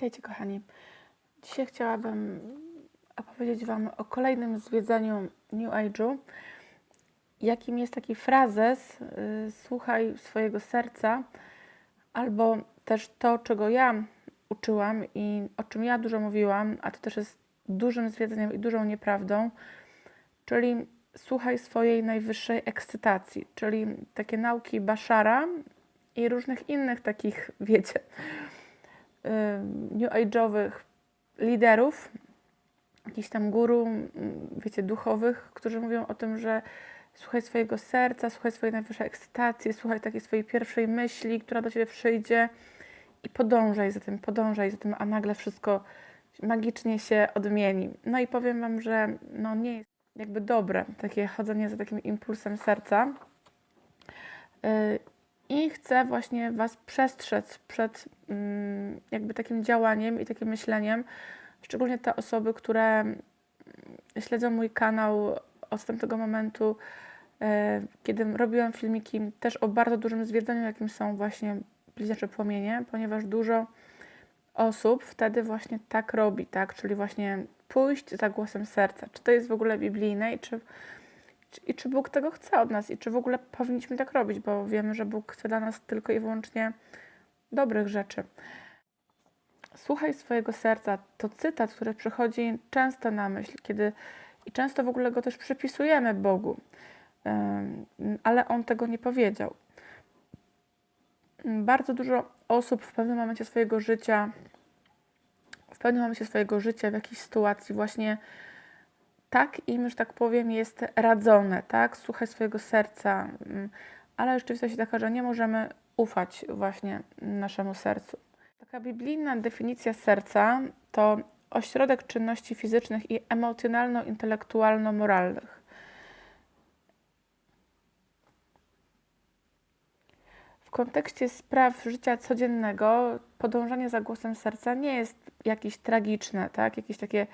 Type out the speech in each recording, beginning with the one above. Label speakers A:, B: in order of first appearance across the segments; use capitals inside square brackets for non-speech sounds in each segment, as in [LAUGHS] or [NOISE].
A: Witajcie kochani. Dzisiaj chciałabym opowiedzieć Wam o kolejnym zwiedzaniu New Age'u, jakim jest taki frazes y, słuchaj swojego serca, albo też to, czego ja uczyłam i o czym ja dużo mówiłam, a to też jest dużym zwiedzeniem i dużą nieprawdą, czyli słuchaj swojej najwyższej ekscytacji, czyli takie nauki Bashara i różnych innych takich, [LAUGHS] wiecie, new age'owych liderów, jakichś tam guru, wiecie, duchowych, którzy mówią o tym, że słuchaj swojego serca, słuchaj swojej najwyższej ekscytacji, słuchaj takiej swojej pierwszej myśli, która do ciebie przyjdzie i podążaj za tym, podążaj za tym, a nagle wszystko magicznie się odmieni. No i powiem wam, że no nie jest jakby dobre takie chodzenie za takim impulsem serca. Y, I chcę właśnie Was przestrzec przed mm, jakby takim działaniem i takim myśleniem, szczególnie te osoby, które mm, śledzą mój kanał od tamtego momentu, e, kiedy robiłam filmiki też o bardzo dużym zwiedzeniu, jakim są właśnie bliźniacze płomienie, ponieważ dużo osób wtedy właśnie tak robi, tak? Czyli właśnie pójść za głosem serca. Czy to jest w ogóle biblijne i czy, czy, i czy Bóg tego chce od nas i czy w ogóle powinniśmy tak robić, bo wiemy, że Bóg chce dla nas tylko i wyłącznie dobrych rzeczy. Słuchaj swojego serca to cytat, który przychodzi często na myśl, kiedy i często w ogóle go też przypisujemy Bogu, ale on tego nie powiedział. Bardzo dużo osób w pewnym momencie swojego życia, w pewnym momencie swojego życia, w jakiejś sytuacji właśnie tak im, że tak powiem, jest radzone, tak? Słuchaj swojego serca, ym, ale rzeczywistość jest taka, że nie możemy ufać właśnie naszemu sercu. Taka biblijna definicja serca to ośrodek czynności fizycznych i emocjonalno-intelektualno-moralnych. W kontekście spraw życia codziennego podążanie za głosem serca nie jest jakieś tragiczne, tak? Jakieś takie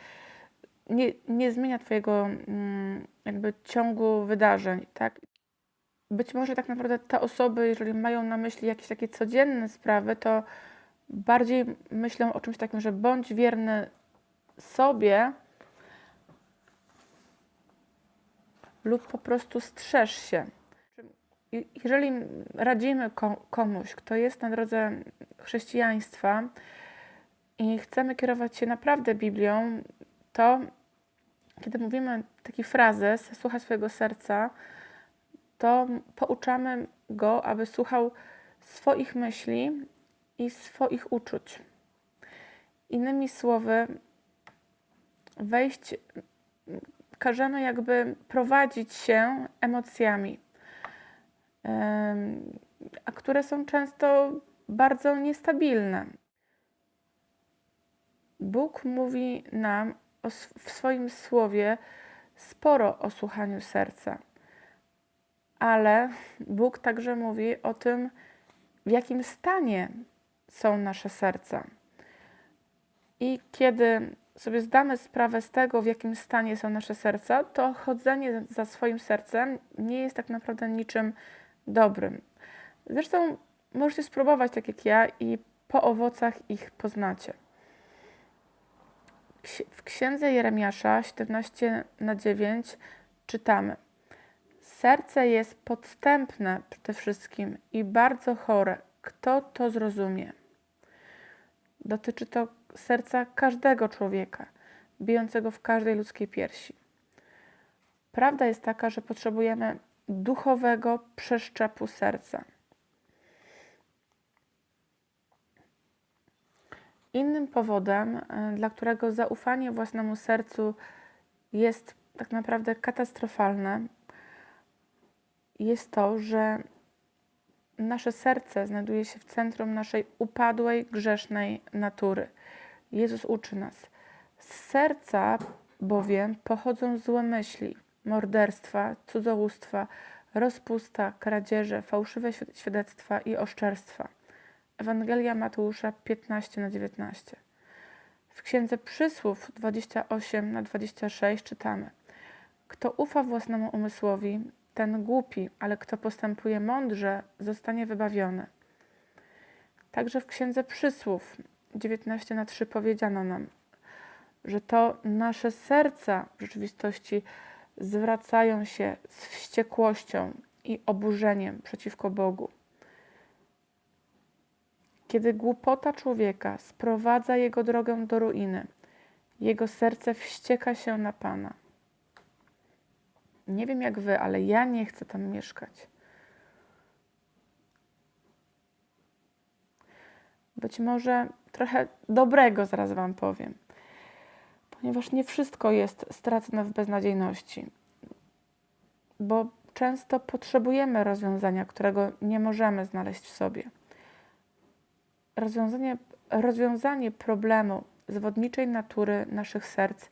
A: nie, nie zmienia twojego mm, jakby ciągu wydarzeń, tak? Być może tak naprawdę te osoby, jeżeli mają na myśli jakieś takie codzienne sprawy, to bardziej myślą o czymś takim, że bądź wierny sobie lub po prostu strzeż się. Jeżeli radzimy ko- komuś, kto jest na drodze chrześcijaństwa i chcemy kierować się naprawdę Biblią, to kiedy mówimy taki frazes, słuchaj swojego serca, to pouczamy go, aby słuchał swoich myśli i swoich uczuć. Innymi słowy, wejść, każemy jakby prowadzić się emocjami, em, a które są często bardzo niestabilne. Bóg mówi nam w swoim słowie sporo o słuchaniu serca, ale Bóg także mówi o tym, w jakim stanie są nasze serca. I kiedy sobie zdamy sprawę z tego, w jakim stanie są nasze serca, to chodzenie za swoim sercem nie jest tak naprawdę niczym dobrym. Zresztą możecie spróbować tak jak ja i po owocach ich poznacie. W księdze Jeremiasza 17 na 9 czytamy: Serce jest podstępne przede wszystkim i bardzo chore. Kto to zrozumie? Dotyczy to serca każdego człowieka, bijącego w każdej ludzkiej piersi. Prawda jest taka, że potrzebujemy duchowego przeszczepu serca. Innym powodem, e, dla którego zaufanie własnemu sercu jest tak naprawdę katastrofalne, jest to, że nasze serce znajduje się w centrum naszej upadłej, grzesznej natury. Jezus uczy nas. Z serca bowiem pochodzą złe myśli, morderstwa, cudzołóstwa, rozpusta, kradzieże, fałszywe świ- świadectwa i oszczerstwa. Ewangelia Mateusza 15 na 19. W księdze Przysłów 28 na 26 czytamy: Kto ufa własnemu umysłowi, ten głupi, ale kto postępuje mądrze, zostanie wybawiony. Także w księdze Przysłów 19 na 3 powiedziano nam, że to nasze serca w rzeczywistości zwracają się z wściekłością i oburzeniem przeciwko Bogu. Kiedy głupota człowieka sprowadza jego drogę do ruiny, jego serce wścieka się na Pana. Nie wiem jak wy, ale ja nie chcę tam mieszkać. Być może trochę dobrego zaraz Wam powiem, ponieważ nie wszystko jest stracone w beznadziejności, bo często potrzebujemy rozwiązania, którego nie możemy znaleźć w sobie. Rozwiązanie, rozwiązanie problemu zwodniczej natury naszych serc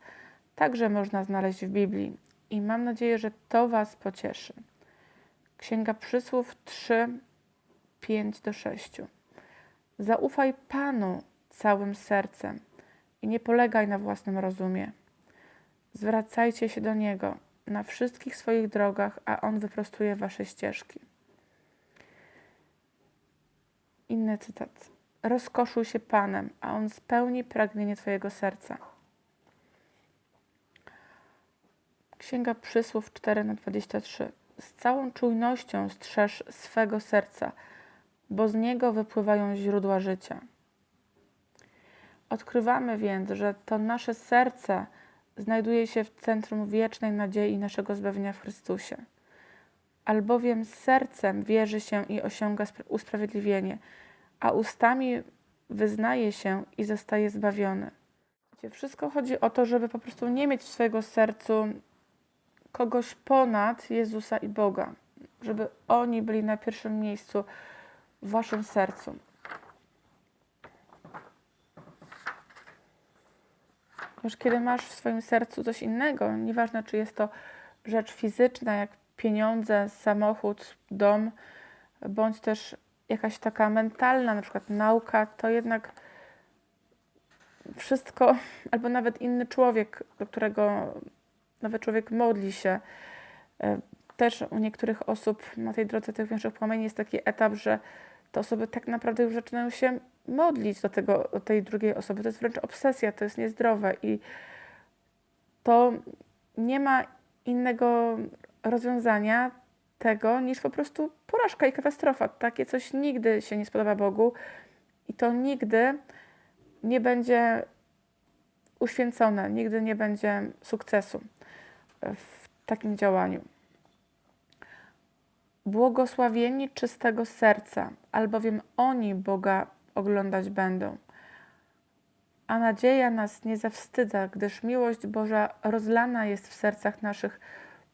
A: także można znaleźć w Biblii i mam nadzieję, że to Was pocieszy. Księga Przysłów 3, 5 do 6. Zaufaj Panu całym sercem i nie polegaj na własnym rozumie. Zwracajcie się do Niego na wszystkich swoich drogach, a On wyprostuje Wasze ścieżki. Inny cytat. Rozkoszuj się Panem, a On spełni pragnienie Twojego serca. Księga Przysłów 4 na 23. Z całą czujnością strzeż swego serca, bo z niego wypływają źródła życia. Odkrywamy więc, że to nasze serce znajduje się w centrum wiecznej nadziei naszego zbawienia w Chrystusie. Albowiem sercem wierzy się i osiąga usprawiedliwienie, a ustami wyznaje się i zostaje zbawiony. Wszystko chodzi o to, żeby po prostu nie mieć w swojego sercu kogoś ponad Jezusa i Boga, żeby oni byli na pierwszym miejscu w waszym sercu. Już kiedy masz w swoim sercu coś innego, nieważne czy jest to rzecz fizyczna, jak pieniądze, samochód, dom, bądź też jakaś taka mentalna, na przykład nauka, to jednak wszystko, [LAUGHS] albo nawet inny człowiek, do którego nawet człowiek modli się. E, też u niektórych osób na tej drodze tych większych płomieni jest taki etap, że te osoby tak naprawdę już zaczynają się modlić do, tego, do tej drugiej osoby. To jest wręcz obsesja, to jest niezdrowe i to nie ma innego rozwiązania tego niż po prostu porażka i katastrofa. Takie coś nigdy się nie spodoba Bogu i to nigdy nie będzie uświęcone, nigdy nie będzie sukcesu w takim działaniu. Błogosławieni czystego serca, albowiem oni Boga oglądać będą. A nadzieja nas nie zawstydza, gdyż miłość Boża rozlana jest w sercach naszych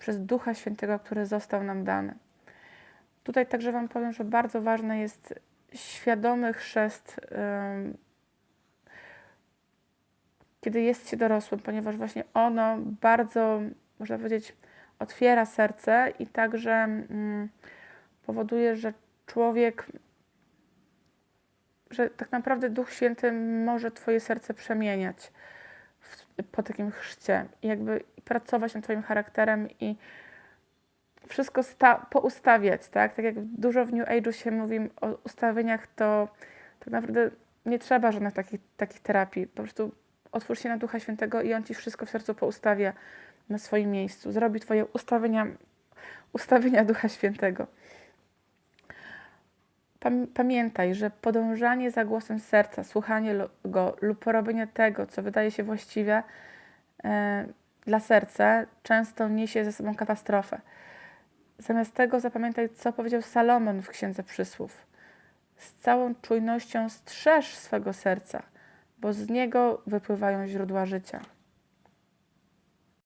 A: przez Ducha Świętego, który został nam dany. Tutaj także Wam powiem, że bardzo ważny jest świadomy chrzest, kiedy jest się dorosłym, ponieważ właśnie ono bardzo, można powiedzieć, otwiera serce i także mm, powoduje, że człowiek, że tak naprawdę Duch Święty może Twoje serce przemieniać w, po takim chrzcie i jakby pracować nad Twoim charakterem i wszystko poustawiać, tak? Tak jak dużo w New Age'u się mówi o ustawieniach, to tak naprawdę nie trzeba żadnych takich, takich terapii. Po prostu otwórz się na Ducha Świętego i On Ci wszystko w sercu poustawia na swoim miejscu. Zrobi Twoje ustawienia, ustawienia Ducha Świętego. Pamiętaj, że podążanie za głosem serca, słuchanie go lub porobienie tego, co wydaje się właściwe e, dla serca, często niesie ze sobą katastrofę. Zamiast tego zapamiętaj, co powiedział Salomon w Księdze Przysłów. Z całą czujnością strzeż swego serca, bo z niego wypływają źródła życia.